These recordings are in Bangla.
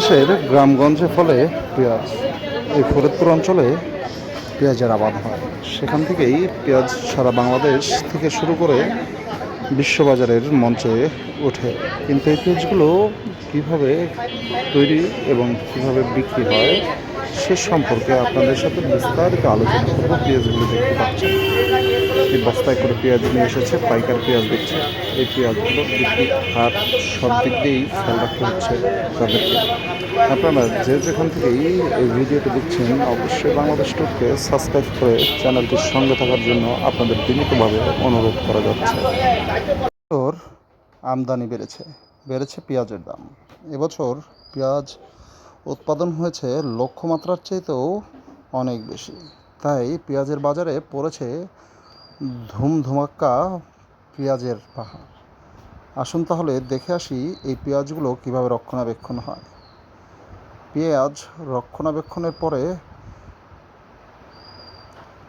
বাংলাদেশের গ্রামগঞ্জে ফলে পেঁয়াজ, এই ফরিদপুর অঞ্চলে পেঁয়াজের আবাদ হয়। সেখান থেকেই পেঁয়াজ সারা বাংলাদেশ থেকে শুরু করে বিশ্ববাজারের মঞ্চে ওঠে। কিন্তু এই পেঁয়াজগুলো কীভাবে তৈরি এবং কীভাবে বিক্রি হয় সে সম্পর্কে আপনাদের সাথে বিস্তারিত আলোচনা করব, পেঁয়াজগুলো দেখতে পাচ্ছেন। এই বস্তায় করে পেঁয়াজ নিয়ে এসেছে, পাইকার পেঁয়াজ দেখছে। এই পেঁয়াজগুলো বিক্রি হাট সব দিক দিয়েই খেয়াল রাখতে হচ্ছে তাদেরকে। আপনারা যে যেখান থেকেই এই ভিডিওটি দেখছেন, অবশ্যই বাংলাদেশ টুককে সাবস্ক্রাইব করে চ্যানেলটির সঙ্গে থাকার জন্য আপনাদের বিনীতভাবে অনুরোধ করা যাচ্ছে। আমদানি বেড়েছে বেড়েছে পেঁয়াজের দাম। এবছর পেঁয়াজ উৎপাদন হয়েছে লক্ষ্যমাত্রার চাইতেও অনেক বেশি। তাই পেঁয়াজের বাজারে পড়েছে ধুমধুমাক্কা পেঁয়াজের পাহাড়। আসুন তাহলে দেখে আসি এই পেঁয়াজগুলো কীভাবে রক্ষণাবেক্ষণ হয়। পেঁয়াজ রক্ষণাবেক্ষণের পরে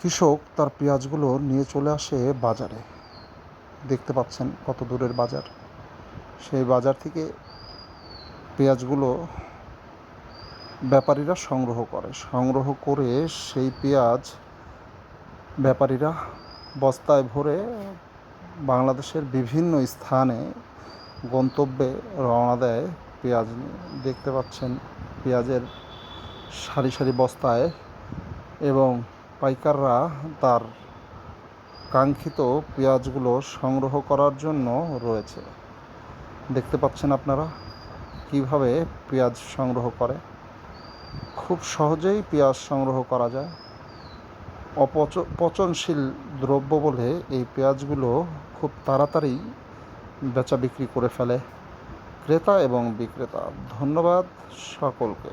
কৃষক তার পেঁয়াজগুলো নিয়ে চলে আসে বাজারে। দেখতে পাচ্ছেন কত দূরের বাজার। সেই বাজার থেকে পেঁয়াজগুলো ব্যাপারীরা সংগ্রহ করে। সংগ্রহ করে সেই পেঁয়াজ ব্যাপারীরা বস্তায় ভরে বাংলাদেশের বিভিন্ন স্থানে গন্তব্যে রওনা দেয় পেঁয়াজ নিয়ে। দেখতে পাচ্ছেন পেঁয়াজের সারি সারি বস্তায় এবং পাইকাররা তার কাঙ্ক্ষিত পেঁয়াজগুলো সংগ্রহ করার জন্য রয়েছে। দেখতে পাচ্ছেন আপনারা কীভাবে পেঁয়াজ সংগ্রহ করে। খুব সহজেই পেঁয়াজ সংগ্রহ করা যায়। অপচ, পচনশীল দ্রব্য বলে এই পেঁয়াজগুলো খুব তাড়াতাড়ি বেচা বিক্রি করে ফেলে। ক্রেতা এবং বিক্রেতা, ধন্যবাদ সকলকে।